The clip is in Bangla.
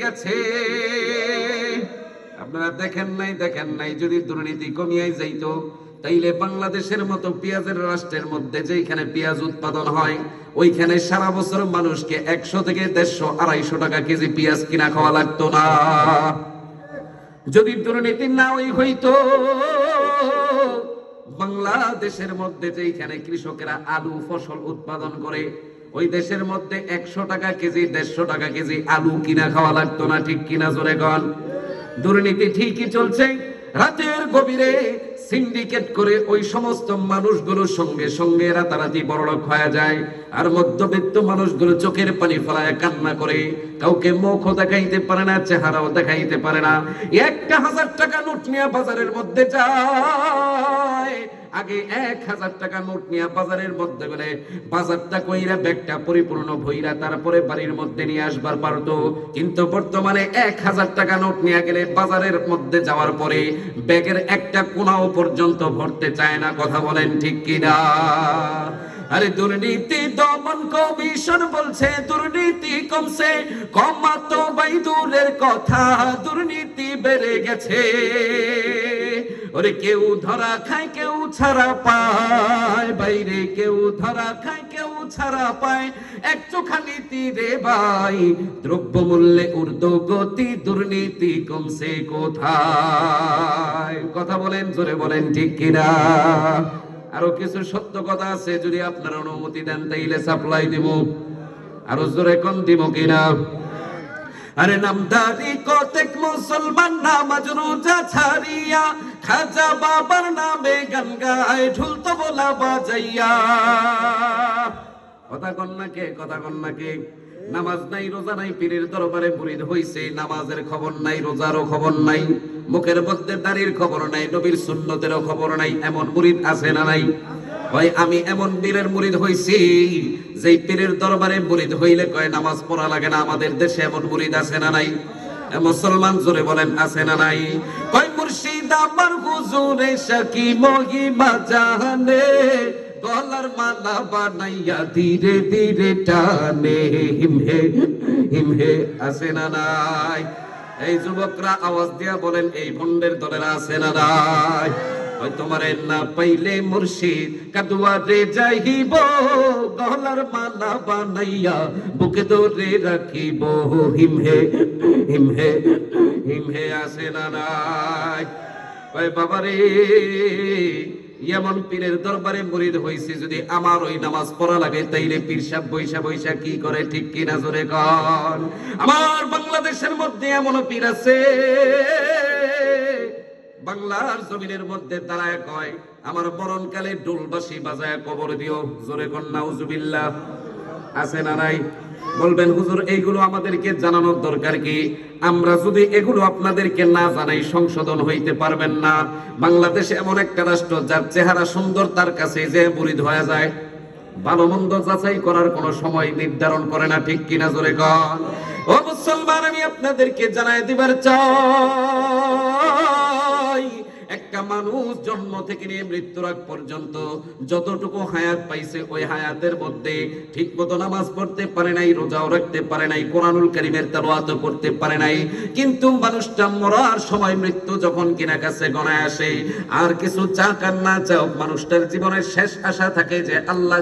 গেছে। আপনারা দেখেন নাই দেখেন নাই, যদি দুর্নীতি কমিয়াই যাইতো, তাইলে বাংলাদেশের মতো পেঁয়াজের রাষ্ট্রের মধ্যে যেখানে পেঁয়াজ উৎপাদন হয়, ওইখানে সারা বছর মানুষকে একশো থেকে দেড়শো, আড়াইশো টাকা কেজি পেঁয়াজ কিনা খাওয়া লাগতো না। যদি দুর্নীতি না ওই হইতো, বাংলাদেশের মধ্যে যেখানে কৃষকেরা আলু ফসল উৎপাদন করে ওই দেশের মধ্যে একশো টাকা কেজি, দেড়শো টাকা কেজি আলু কিনা খাওয়া লাগতো না, ঠিক কিনা জোরে গন দুর্নীতি ঠিকই চলছে, রাতের গভীরে সিন্ডিকেট করে ওই সমস্ত মানুষগুলোর সঙ্গে সঙ্গে রাতারাতি বড়লোক হয়ে যায়, আর মধ্যবিত্ত মানুষগুলো চোখের পানি ফেলায় কান্না করে, কাউকে মুখও দেখাইতে পারে না, চেহারাও দেখাইতে পারে না। একটা হাজার টাকা নোট নিয়ে বাজারের মধ্যে যায়। আগে এক হাজার টাকা নোট নিয়ে বাজারের মধ্যে গেলে বাজারটা কইরা ব্যাগটা পরিপূর্ণ ভইরা তারপরে বাড়ির মধ্যে নিয়ে আসবার পারতো। কিন্তু বর্তমানে এক হাজার টাকা নোট নিয়ে গেলে বাজারের মধ্যে যাওয়ার পরে ব্যাগের একটা কোনাও পর্যন্ত ভরতে চায় না, কথা বলেন ঠিক কিনা? আরে দুর্নীতি দমন কমিশন বলছে, দুর্নীতি কমছে কমাতো বাই দূরের কথা, দুর্নীতি বেড়ে গেছে। ওরে কেউ ধরা খায়, কেউ ছাড়া পায়। বাইরে কেউ ধরা খায়, কেউ ছাড়া পায়। এক চোখা নীতি রে ভাই দ্রব্য মূল্যে ঊর্ধ্বগতি দুর্নীতি কমছে কোথায়? কথা বলেন, জোরে বলেন, ঠিক কিনা? আরও কিছু সত্য কথা আছে, যদি আপনারা অনুমতি দেন, তাইলে সাপ্লাই দিব। আরও জোরে কম দিব কিনা? আরে নামদারি কতেক মুসলমান নামাজ রোজা ছাড়িয়া খাজা বাবার নামে গান গায় ঢুল তো বলা বাজাইয়া। কথা কন্যাকে কথা কন্যাকে নামাজ নাই, রোজা নাই, পীরের দরবারে মুরিদ হইছে, নামাজের খবর নাই, রোজারও খবর নাই, মুখের মধ্যে দাড়ির খবর নাই, নবীর সুন্নতেরও খবর নাই, এমন মুরিদ আছে না নাই? ভাই আমি এমন পীরের মুরিদ হইছি, যেই পীরের দরবারে মুরিদ হইলে কয়, নামাজ পড়া লাগে না, আমাদের দেশে এমন মুরিদ আছে না নাই? মুসলমান জোরে বলেন, আছে না নাই? কয় আমার হুজুরে শাকি মহিমা জানে গলার মালা বানাইয়া ধীরে ধীরে টানে। হিমহে হিমহে আছে না নাই? এই যুবকরা আওয়াজ দিয়া বলেন, এই ভন্ডের দলেরা আছে না নাই? ওই তোমারে না পাইলে মুর্শিদ কাদুয়ারে যাইব, গলার মালা বানাইয়া বুকে ধরে রাখিব। হিমহে হিমহে হিমহে আসে না নাই? এমন পীরের দরবারে যদি আমার ওই নামাজ পড়া লাগে, তাইলে পীর বৈশা বৈশা কি করে, ঠিক জোরে কন? আমার বাংলাদেশের মধ্যে এমন পীর আছে, বাংলার জমিনের মধ্যে দাঁড়ায় কয়, আমার বরণকালে ডোলবাসী বাজায় কবর দিও, জোরে কন, নাউজুবিল্লাহ। আছে না নাই? বলবেন, হুজুর এইগুলো আমাদেরকে জানানোর দরকার কি? আমরা যদি এগুলো আপনাদেরকে না জানাই, সংশোধন হইতে পারবেন না। বাংলাদেশ এমন একটা রাষ্ট্র যার চেহারা সুন্দর, তার কাছে যে বুড়িদ হয়ে যায়, ভালো মন্দ যাচাই করার কোনো সময় নির্ধারণ করে না, ঠিক কিনা জোরে কন? ও মুসলমান, আমি আপনাদেরকে জানাই দিবার চাই। মানুষ জন্ম থেকে নিয়ে মৃত্যুর আগ পর্যন্ত যতটুকু হায়াত পাইছে, ওই হায়াতের মধ্যে ঠিক মতো নামাজ পড়তে পারে নাই, রোজাও রাখতে পারে নাই, কোরআনুল করিমের তেলোয়াত করতে পারে নাই। কিন্তু মানুষটা মরার সময় মৃত্যু যখন কিনা কাছে গণায় আসে, আর কিছু চা কান্না চাও মানুষটার জীবনের শেষ আশা থাকে যে আল্লাহ